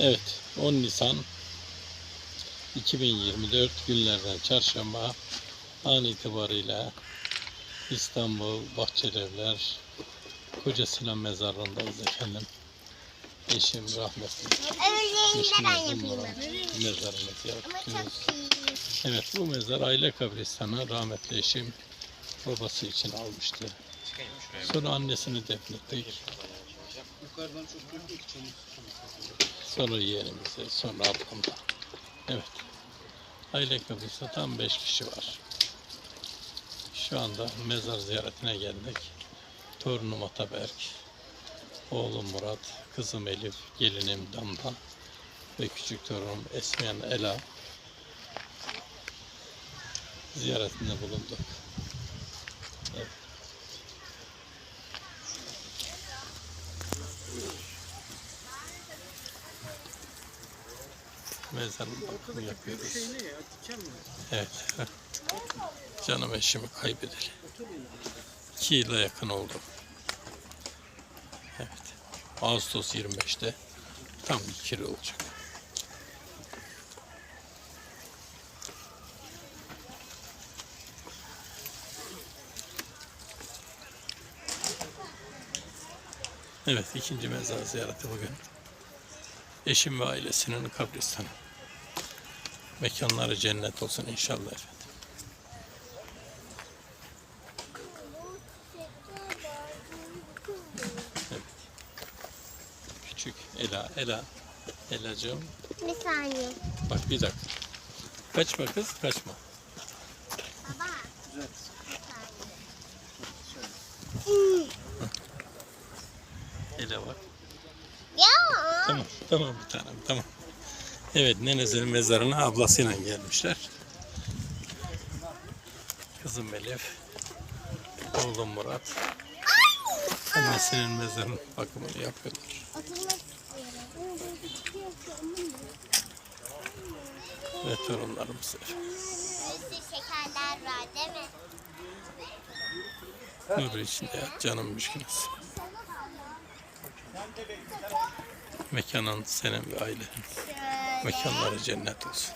Evet 10 Nisan 2024 günlerden çarşamba an itibariyle İstanbul Bahçelievler Koca Sinan Mezarlığı'ndayız efendim. Eşim rahmetli. Eşimizin mezarını ziyaret. Evet bu mezar aile kabristanı rahmetli eşim babası için almıştı. Sonra annesini defnettik. Sonra yeğenimizi, sonra ablamla. Evet. Aile kabristanı tam 5 kişi var. Şu anda mezar ziyaretine geldik. Torunum Ataberk, oğlum Murat, kızım Elif, gelinim Damla ve küçük torunum Esmiyan Ela ziyaretinde bulunduk. Evet. Mezarın bakımı yapıyoruz. Evet. Canım eşimi kaybedeli. İki yıla yakın oldu. Evet. Ağustos 25'te tam iki yıl olacak. Evet ikinci mezar ziyareti bugün. Eşim ve ailesinin kabristanı. Mekanları cennet olsun inşallah efendim. Evet. Küçük Ela, Ela, Elacığım. Bir saniye. Bak bir dakika. Kaçma kız, kaçma. Baba. Bir Ela bak. Ya. Tamam, tamam bir tanem, tamam. Evet, nenesinin mezarına ablasıyla gelmişler. Kızım Elif, oğlum Murat. Annesinin mezarının bakımını yapıyorlar. Ve torunlarımız. Şekerler var değil mi? Nuru içinde canım müşkünüz. Mekanın senin ve ailenin mekanları cennet olsun.